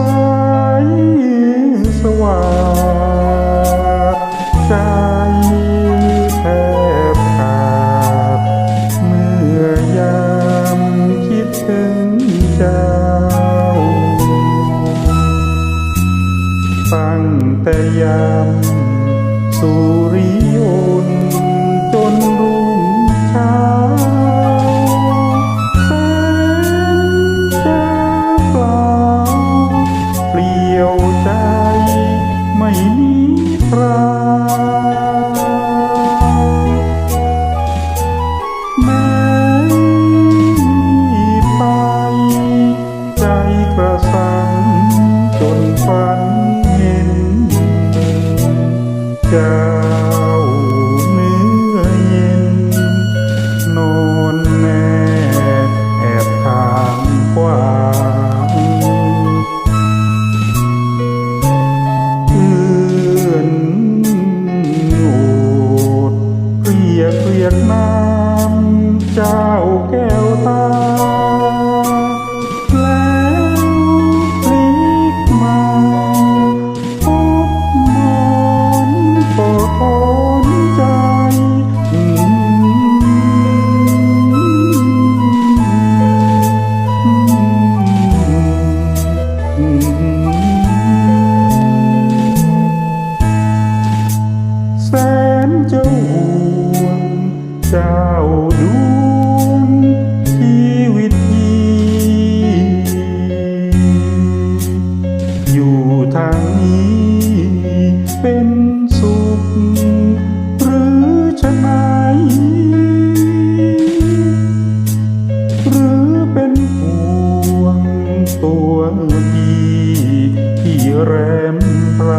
ายสว่างใจแทบขาดเมื่อยามคิดถึงเจ้า ตั้งแต่ยามสุริ ยวใจ ไม่มีใคร ยกเรียกน้ำเจ้า เจ้าดวงชีวิตพี่อยู่ทางนี้เป็นสุข หรือชะไหนหรือเป็นห่วงตัวพี่ที่แรมไพร